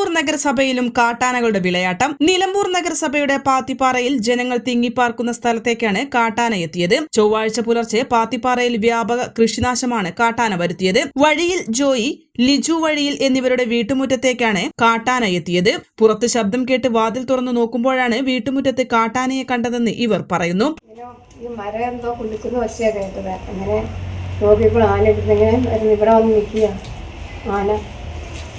Nilambur നഗരസഭയിലും കാട്ടാനകളുടെ വിളയാട്ടം. നിലമ്പൂർ നഗരസഭയുടെ പാത്തിപ്പാറയിൽ ജനങ്ങൾ തിങ്ങിപ്പാർക്കുന്ന സ്ഥലത്തേക്കാണ് കാട്ടാന എത്തിയത്. ചൊവ്വാഴ്ച പുലർച്ചെ പാത്തിപ്പാറയിൽ വ്യാപക കൃഷിനാശമാണ് കാട്ടാന വരുത്തിയത്. വഴിയിൽ ജോയി ലിജു വഴിയിൽ എന്നിവരുടെ വീട്ടുമുറ്റത്തേക്കാണ് കാട്ടാന എത്തിയത്. പുറത്ത് ശബ്ദം കേട്ട് വാതിൽ തുറന്നു നോക്കുമ്പോഴാണ് വീട്ടുമുറ്റത്ത് കാട്ടാനയെ കണ്ടതെന്ന് ഇവർ പറയുന്നു. എന്തോ ഇവിടെ ആന.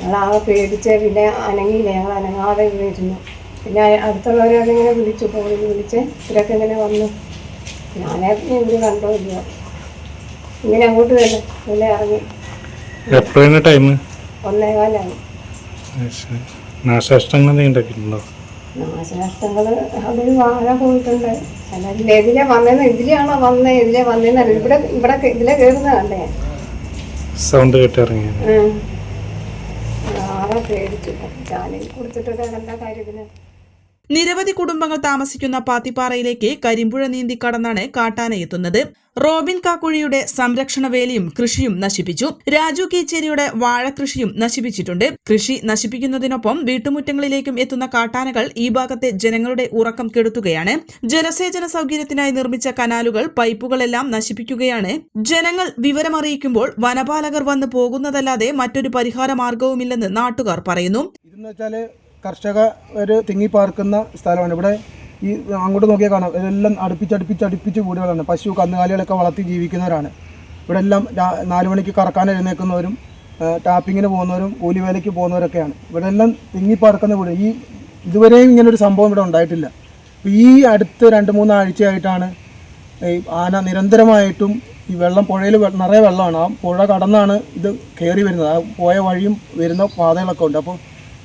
ഞങ്ങളാകെ പേടിച്ച് പിന്നെ അനങ്ങിയില്ല ഞങ്ങൾ അനങ്ങാതെ ഇരുന്നു. പിന്നെ അടുത്തുള്ളവരൊക്കെ ഇങ്ങനെ വിളിച്ചു ഫോണിൽ വിളിച്ച് ഇവരൊക്കെ ഇങ്ങനെ വന്നു. ഞാനേ ഇവർ കണ്ടോ ഇല്ല ഇങ്ങനെ അങ്ങോട്ട് തന്നെ ഇങ്ങനെ ഇറങ്ങി. എപ്പോഴാണ് ടൈം ഒന്നേകാലായി. നാശനഷ്ടങ്ങൾ നീണ്ടാക്കിയിട്ടുണ്ടോ നാശനഷ്ടങ്ങൾ അതിൽ വാഴ പോയിട്ടുണ്ട്. അല്ലാതെ ഇതിലെ വന്നേന്ന് ഇതിലെയാണോ വന്നേ? ഇതിലെ വന്നേന്ന് അറിയില്ല. ഇവിടെ ഇവിടെ ഇതിലെ കയറുന്നതല്ലേ സൗണ്ട് കേട്ട് ഞാൻ പേടിച്ചു ചാനൽ കൊടുത്തിട്ടൊക്കെ എന്താ കാര്യത്തിന് നിരവധി കുടുംബങ്ങൾ താമസിക്കുന്ന പാത്തിപ്പാറയിലേക്ക് കരിമ്പുഴ നീന്തി കടന്നാണ് കാട്ടാന എത്തുന്നത്. റോബിൻ കാക്കുഴിയുടെ സംരക്ഷണ വേലിയും കൃഷിയും നശിപ്പിച്ചു. രാജു കീച്ചേരിയുടെ വാഴകൃഷിയും നശിപ്പിച്ചിട്ടുണ്ട്. കൃഷി നശിപ്പിക്കുന്നതിനൊപ്പം വീട്ടുമുറ്റങ്ങളിലേക്കും എത്തുന്ന കാട്ടാനകൾ ഈ ഭാഗത്തെ ജനങ്ങളുടെ ഉറക്കം കെടുത്തുകയാണ്. ജലസേചന സൗകര്യത്തിനായി നിർമ്മിച്ച കനാലുകൾ പൈപ്പുകളെല്ലാം നശിപ്പിക്കുകയാണ്. ജനങ്ങൾ വിവരമറിയിക്കുമ്പോൾ വനപാലകർ വന്ന് പോകുന്നതല്ലാതെ മറ്റൊരു പരിഹാര മാർഗവുമില്ലെന്ന് നാട്ടുകാർ പറയുന്നു. ഇതെന്ന് വെച്ചാൽ കർഷക ഒരു തിങ്ങിപ്പാർക്കുന്ന സ്ഥലമാണ്. ഇവിടെ ഈ അങ്ങോട്ട് നോക്കിയാൽ കാണാം. ഇതെല്ലാം അടുപ്പിച്ചടുപ്പിച്ച് അടുപ്പിച്ച് വീടുകളാണ്. പശു കന്നുകാലികളൊക്കെ വളർത്തി ജീവിക്കുന്നവരാണ്. ഇവിടെ എല്ലാം നാല് മണിക്ക് കറക്കാൻ എഴുന്നേൽക്കുന്നവരും ടാപ്പിങ്ങിന് പോകുന്നവരും കൂലിവേലയ്ക്ക് പോകുന്നവരൊക്കെയാണ്. ഇവിടെ എല്ലാം തിങ്ങിപ്പാർക്കുന്ന വീട്. ഈ ഇതുവരെയും ഇങ്ങനൊരു സംഭവം ഇവിടെ ഉണ്ടായിട്ടില്ല. ഈ അടുത്ത് രണ്ട് മൂന്ന് ആഴ്ചയായിട്ടാണ് ഈ ആന നിരന്തരമായിട്ടും ഈ വെള്ളം പുഴയിൽ നിറയെ വെള്ളമാണ്. ആ പുഴ കടന്നാണ് ഇത് കയറി വരുന്നത്. ആ പോയ വഴിയും വരുന്ന പാതകളൊക്കെ ഉണ്ട്. അപ്പോൾ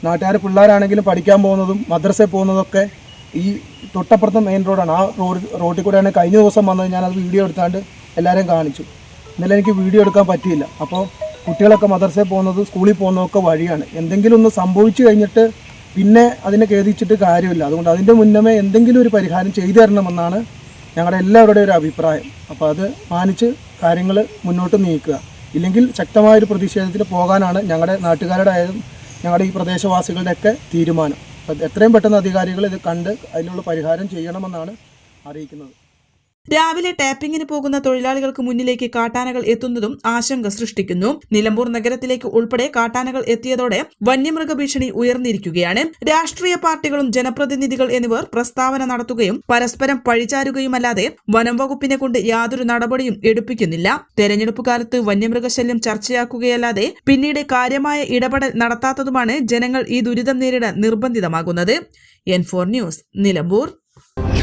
നാട്ടുകാർ പിള്ളേരാണെങ്കിലും പഠിക്കാൻ പോകുന്നതും മദ്രസയിൽ പോകുന്നതൊക്കെ ഈ തൊട്ടപ്പുറത്തെ മെയിൻ റോഡാണ് ആ റോഡ് റോഡിൽ കൂടെയാണ് കഴിഞ്ഞ ദിവസം വന്നത്. ഞാനത് വീഡിയോ എടുത്താണ്ട് എല്ലാവരെയും കാണിച്ചു. ഇന്നലെ എനിക്ക് വീഡിയോ എടുക്കാൻ പറ്റിയില്ല. അപ്പോൾ കുട്ടികളൊക്കെ മദ്രസയിൽ പോകുന്നത് സ്കൂളിൽ പോകുന്നതൊക്കെ വഴിയാണ്. എന്തെങ്കിലും ഒന്ന് സംഭവിച്ചു കഴിഞ്ഞിട്ട് പിന്നെ അതിനെ ഖേദിച്ചിട്ട് കാര്യമില്ല. അതുകൊണ്ട് അതിന്റെ മുന്നമേ എന്തെങ്കിലും ഒരു പരിഹാരം ചെയ്തു തരണമെന്നാണ് ഞങ്ങളുടെ എല്ലാവരുടെയും ഒരു അഭിപ്രായം. അപ്പോൾ അത് മാനിച്ച് കാര്യങ്ങൾ മുന്നോട്ട് നീക്കുക. ഇല്ലെങ്കിൽ ശക്തമായൊരു പ്രതിഷേധത്തിൽ പോകാനാണ് ഞങ്ങളുടെ നാട്ടുകാരുടെ ഞങ്ങളുടെ ഈ പ്രദേശവാസികളുടെയൊക്കെ തീരുമാനം. എത്രയും പെട്ടെന്ന് അധികാരികൾ ഇത് കണ്ട് അതിനുള്ള പരിഹാരം ചെയ്യണമെന്നാണ് അറിയിക്കുന്നത്. രാവിലെ ടാപ്പിംഗിന് പോകുന്ന തൊഴിലാളികൾക്ക് മുന്നിലേക്ക് കാട്ടാനകൾ എത്തുന്നതും ആശങ്ക സൃഷ്ടിക്കുന്നു. നിലമ്പൂർ നഗരത്തിലേക്ക് ഉൾപ്പെടെ കാട്ടാനകൾ എത്തിയതോടെ വന്യമൃഗ ഭീഷണി ഉയർന്നിരിക്കുകയാണ്. രാഷ്ട്രീയ പാർട്ടികളും ജനപ്രതിനിധികൾ എന്നിവർ പ്രസ്താവന നടത്തുകയും പരസ്പരം പഴിചാരുകയുമല്ലാതെ വനം വകുപ്പിനെ കൊണ്ട് യാതൊരു നടപടിയും എടുപ്പിക്കുന്നില്ല. തെരഞ്ഞെടുപ്പ് കാലത്ത് വന്യമൃഗശല്യം ചർച്ചയാക്കുകയല്ലാതെ പിന്നീട് കാര്യമായ ഇടപെടൽ നടത്താത്തതുമാണ് ജനങ്ങൾ ഈ ദുരിതം നേരിടാൻ നിർബന്ധിതമാകുന്നത്. N four news Nilambur.